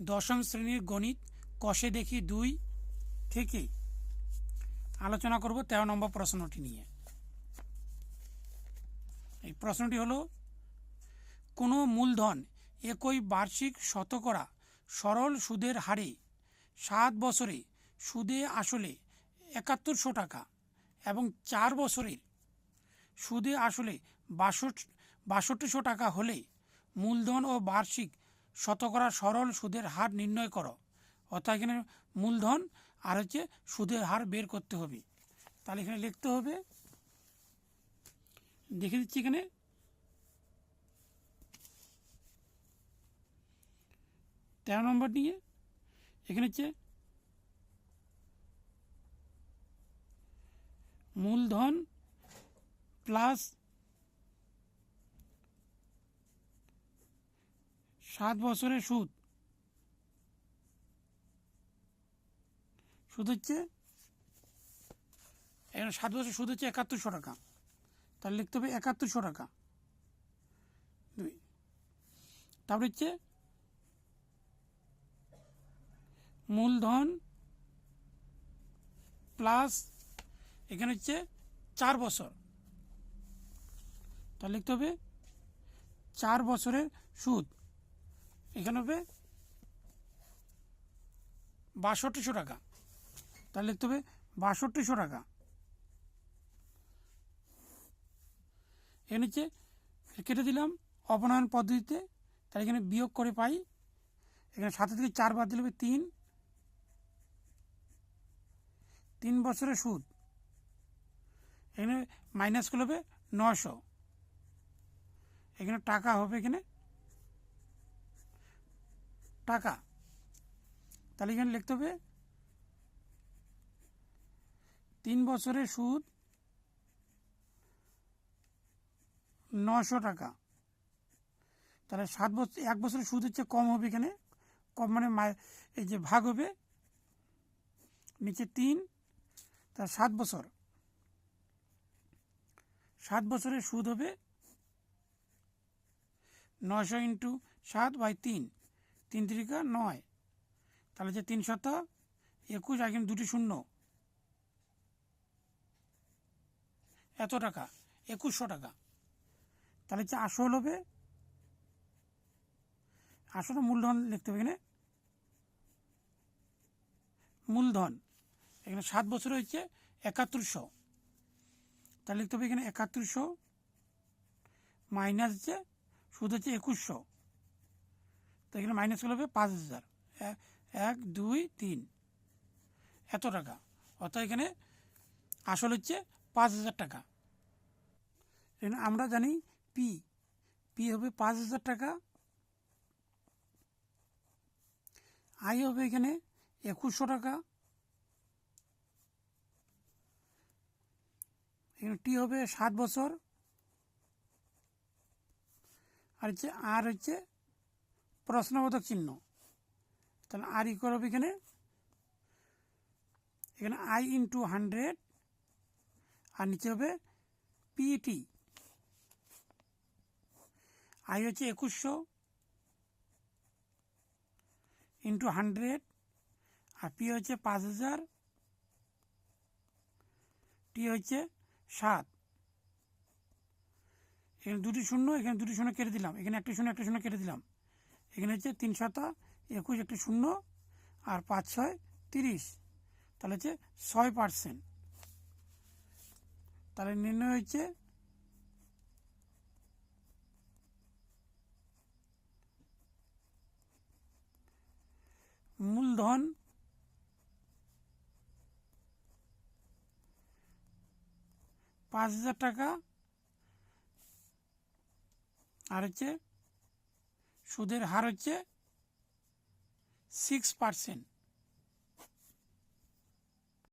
দশম শ্রেণির গণিত কষে দেখি দুই থেকে। আলোচনা করব তেরো নম্বর প্রশ্নটি নিয়ে। এই প্রশ্নটি হলো, কোনো মূলধন একই বার্ষিক শতকরা সরল সুদের হারে সাত বছরে সুদে আসলে একাত্তরশো টাকা এবং চার বছরের সুদে আসলে বাষট্টি, বাষট্টিশো টাকা হলে মূলধন ও বার্ষিক শতকরা সরল সুদের হার নির্ণয় করো। অর্থাৎ এখানে মূলধন আর হচ্ছে সুদের হার বের করতে হবে। তাহলে এখানে লিখতে হবে, দেখে দিচ্ছি এখানে। তেরো নম্বর নিয়ে এখানে হচ্ছে মূলধন প্লাস সাত বছরের সুদ। সুদ হচ্ছে, এখানে সাত বছর সুদ হচ্ছে একাত্তরশো টাকা। তাহলে লিখতে হবে একাত্তরশো টাকা। দুই। তারপরে হচ্ছে, মূলধন প্লাস এখানে হচ্ছে চার বছর। তাহলে লিখতে হবে চার বছরের সুদ। এখানে হবে বাষট্টিশো টাকা। তাহলে লিখতে হবে বাষট্টিশো টাকা। এখানে হচ্ছে কেটে দিলাম অপনয়ন পদ্ধতিতে। তাহলে এখানে বিয়োগ করে পাই। এখানে সাথে থেকে চার বাদ দিলে হবে তিন। তিন বছরের সুদ। এখানে মাইনাস করলে হবে নশো এখানে টাকা হবে এখানে টাকা। তাহলে এখানে লিখতে হবে, তিন বছরের সুদ নশো টাকা। তাহলে সাত বছর এক বছরের সুদ হচ্ছে কম হবে এখানে। কম মানে এই যে ভাগ হবে, নিচে তিন তা সাত বছর। সাত বছরের সুদ হবে নশো ইন্টু সাত বাই তিন। তিন তিরিকা নয়। তাহলে যে তিন শত একুশ আর কিন্তু দুটি শূন্য। এত টাকা, একুশশো টাকা। তাহলে হচ্ছে আসল হবে আসলে মূলধন লিখতে হবে এখানে। মূলধন, এখানে সাত বছর হচ্ছে একাত্তরশো। তাহলে লিখতে হবে এখানে একাত্তরশো মাইনাস হচ্ছে সুদ হচ্ছে একুশশো। তো এখানে মাইনাস করলে হবে পাঁচ হাজার। এক, দুই, তিন। এত টাকা। অর্থাৎ এখানে আসল হচ্ছে পাঁচ হাজার টাকা। এখানে আমরা জানি পি পি হবে পাঁচ হাজার টাকা। আই হবে এখানে একুশশো টাকা। এখানে টি হবে সাত বছর। আর হচ্ছে আর হচ্ছে প্রশ্নবোধক চিহ্ন। তাহলে আর ইকুয়াল হবে এখানে। এখানে আই ইন্টু হান্ড্রেড আর নিচে হবে পিইটি আই হচ্ছে একুশশো ইন্টু হান্ড্রেড আর পি হচ্ছে পাঁচ হাজার টি হচ্ছে সাত। এখানে দুটি শূন্য, এখানে দুটি শূন্য কেটে দিলাম। এখানে একটি শূন্য, একটা শূন্য কেটে দিলাম। এখানে হচ্ছে তিন শত একুশ একটি শূন্য আর পাঁচ ছয় তিরিশ। তাহলে হচ্ছে ছয় পার্সেন্ট। তাহলে নির্ণয় হচ্ছে মূলধন পাঁচ হাজার টাকা আর হচ্ছে সুদের হার হচ্ছে সিক্স পার্সেন্ট